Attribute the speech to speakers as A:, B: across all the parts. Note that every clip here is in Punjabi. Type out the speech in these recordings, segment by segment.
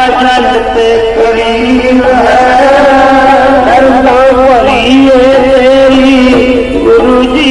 A: अज अदर करी हर कोरी गुरू जी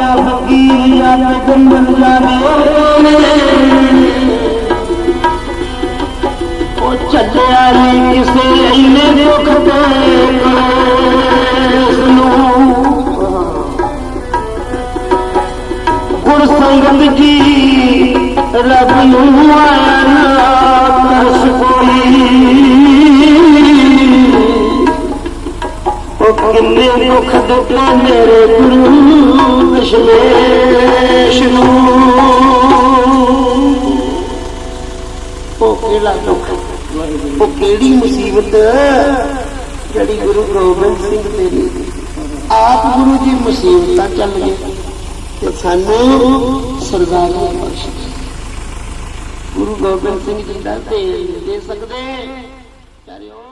A: ਪੀਰ ਫਕੀਰ ਜਾਂ ਪੈਗੰਬਰ ਜਾਣੇ। ਉਹ ਚੱਲਿਆ ਨਹੀਂ ਕਿਸੇ ਇੰਨੇ ਦੁੱਖ ਤੇ ਕਲੇਸ਼ ਨੂੰ। ਗੁਰ ਸੰਗਤ ਜੀ ਰੱਬ ਨੂੰ ਆਇਆ ਤਰਸ ਕੋਈ ਉਹ ਕਿੰਨੇ ਦੁੱਖ ਦਿੱਤੇ ਮੇਰੇ ਗੁਰੂ। ਨੂੰ ਉਹ ਕਿਹੜਾ ਦੁੱਖ ਉਹ ਕਿਹੜੀ ਮੁਸੀਬਤ ਜਿਹੜੀ ਗੁਰੂ ਗੋਬਿੰਦ ਸਿੰਘ ਤੇਰੀ ਆਪ ਗੁਰੂ ਜੀ ਮੁਸੀਬਤਾਂ ਚੱਲ ਗਏ ਤੇ ਸਾਨੂੰ ਸਰਦਾਰੀ ਬਖਸ਼ ਗੁਰੂ ਗੋਬਿੰਦ ਸਿੰਘ ਜੀ ਦਾ ਤੇਲ ਦੇ ਸਕਦੇ? ਚਾਰਿਓ